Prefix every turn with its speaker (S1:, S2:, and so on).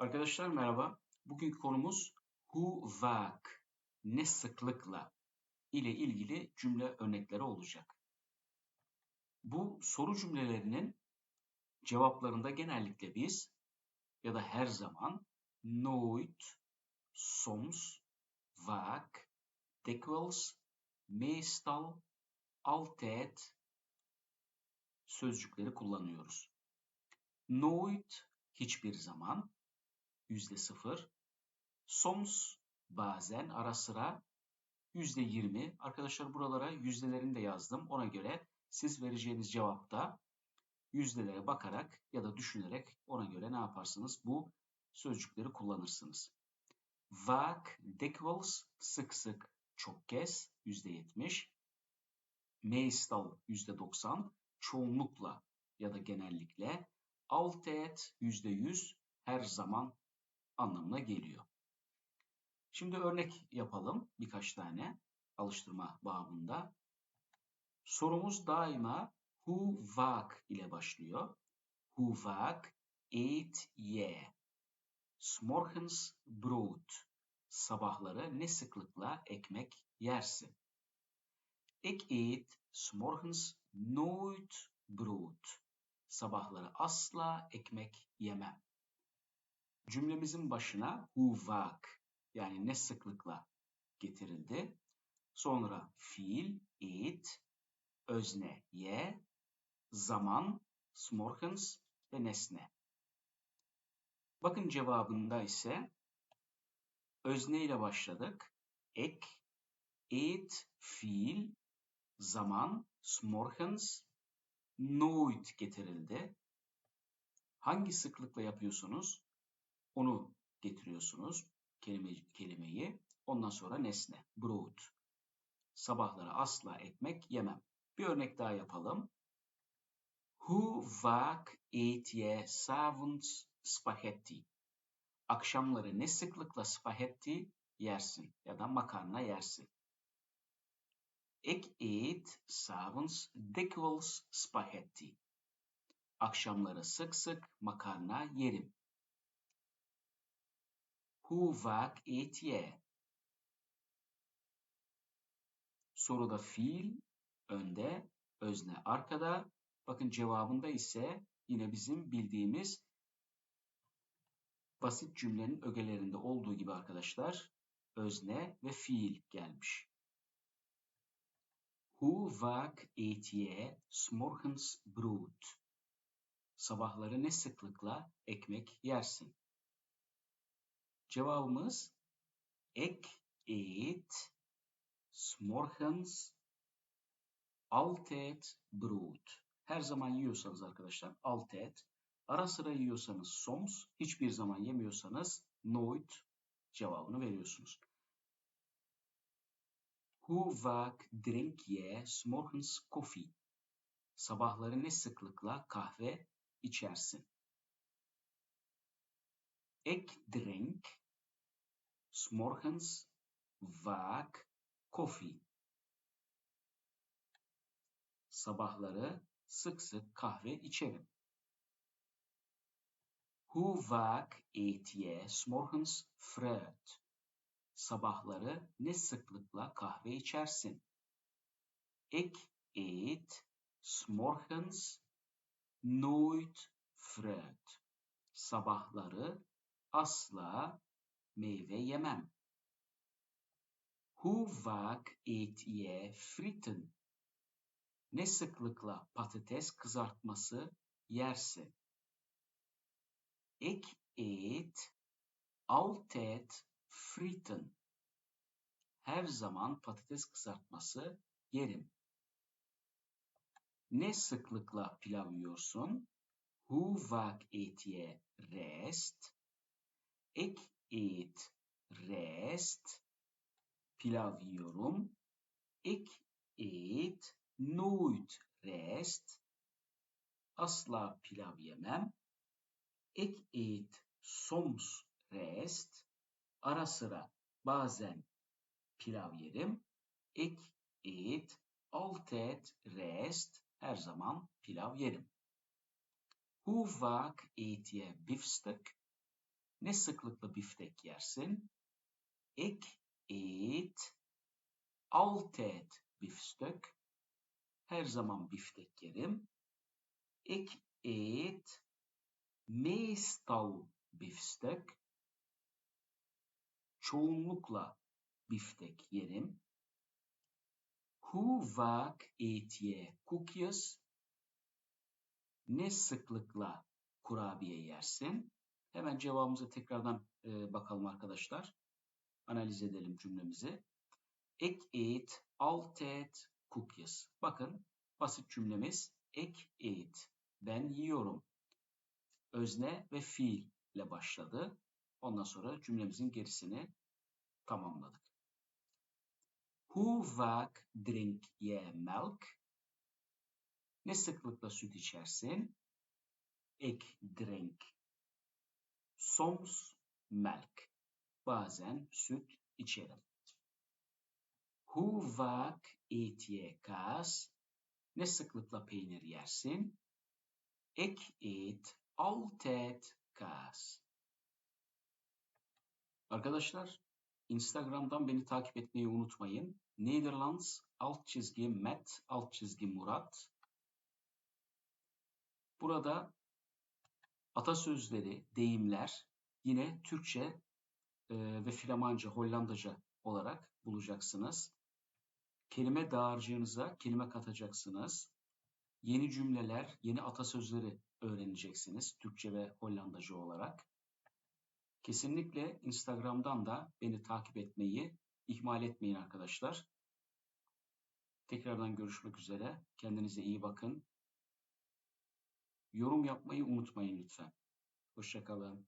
S1: Arkadaşlar merhaba. Bugünkü konumuz who vak ne sıklıkla ile ilgili cümle örnekleri olacak. Bu soru cümlelerinin cevaplarında genellikle biz ya da her zaman nooit, soms, vaak, dikwijls, meestal, altijd sözcükleri kullanıyoruz. Nooit hiçbir zaman, yüzde sıfır. Soms bazen ara sıra yüzde yirmi. Arkadaşlar buralara yüzdelerini de yazdım. Ona göre siz vereceğiniz cevapta yüzdelere bakarak ya da düşünerek ona göre ne yaparsınız? Bu sözcükleri kullanırsınız. Vaak, dikwijls, sık sık, çok kez, yüzde yetmiş. Meestal, yüzde doksan, çoğunlukla ya da genellikle. Altijd, yüzde yüz, her zaman anlamına geliyor. Şimdi örnek yapalım birkaç tane alıştırma babında. Sorumuz daima who vaak ile başlıyor. Who vaak eet ye. Smorgens brood. Sabahları ne sıklıkla ekmek yersin? Ik eet smorgens nooit brood. Sabahları asla ekmek yemem. Cümlemizin başına vaak yani ne sıklıkla getirildi. Sonra fiil eat, özne ye, zaman smorgens ve nesne. Bakın cevabında ise özne ile başladık. Ek, eat, fiil, zaman, smorgens, nooit getirildi. Hangi sıklıkla yapıyorsunuz? Onu getiriyorsunuz kelime, kelimeyi. Ondan sonra nesne, brood. Sabahları asla ekmek yemem. Bir örnek daha yapalım. Hoe vaak eet je s'avonds spaghetti? Akşamları ne sıklıkla spagetti yersin ya da makarna yersin? Ik eet s'avonds dikwijls spaghetti. Akşamları sık sık makarna yerim. Hoe vaak eet je? Soruda fiil önde, özne arkada. Bakın cevabında ise yine bizim bildiğimiz basit cümlenin ögelerinde olduğu gibi arkadaşlar özne ve fiil gelmiş. Hoe vaak eet je s'morgens brood? Sabahları ne sıklıkla ekmek yersin? Cevabımız ek eet smorgens altijd brood. Her zaman yiyorsanız arkadaşlar altijd, ara sıra yiyorsanız soms, hiçbir zaman yemiyorsanız nooit cevabını veriyorsunuz. Hoe vaak drink je smorgens koffie? Sabahları ne sıklıkla kahve içersin? Ik drink s'morgens vaak koffie. Sabahları sık sık kahve içerim. Hoe vaak eet je s'morgens fruit? Sabahları ne sıklıkla kahve içersin? Ik eet s'morgens nooit fruit. Sabahları asla meyve yemem. Hoe vaak eet je frieten? Ne sıklıkla patates kızartması yersin? Ik eet altijd frieten. Her zaman patates kızartması yerim. Ne sıklıkla pilav yiyorsun? Hoe vaak eet je rijst? Ik eet rijst. Pilav yiyorum. Ik eet nooit rijst. Asla pilav yemem. Ik eet soms rijst. Ara sıra bazen pilav yerim. Ik eet altijd rijst. Her zaman pilav yerim. Hoe vaak eet je biefstuk? Ne sıklıkla biftek yersin? Ik eet altijd biefstuk. Her zaman biftek yerim. Ik eet meestal biefstuk. Çoğunlukla biftek yerim. Hoe vaak eet je koekjes? Ne sıklıkla kurabiye yersin? Hemen cevabımıza tekrardan e, bakalım arkadaşlar. Analiz edelim cümlemizi. Ek eet altijd koekjes. Bakın basit cümlemiz ek eat. Ben yiyorum. Özne ve fiil ile başladı. Ondan sonra cümlemizin gerisini tamamladık. Hoe vaak drink je melk? Ne sıklıkla süt içersin? Ik drink soms melk. Bazen süt içerim. Hoe vaak eet je kaas? Ne sıklıkla peynir yersin? Ik eet altijd kaas. Arkadaşlar Instagram'dan beni takip etmeyi unutmayın. Nederlands alt çizgi met alt çizgi Murat. Burada atasözleri, deyimler yine Türkçe e, ve Flamanca, Hollandaca olarak bulacaksınız. Kelime dağarcığınıza kelime katacaksınız. Yeni cümleler, yeni atasözleri öğreneceksiniz Türkçe ve Hollandaca olarak. Kesinlikle Instagram'dan da beni takip etmeyi ihmal etmeyin arkadaşlar. Tekrardan görüşmek üzere. Kendinize iyi bakın. Yorum yapmayı unutmayın lütfen. Hoşçakalın.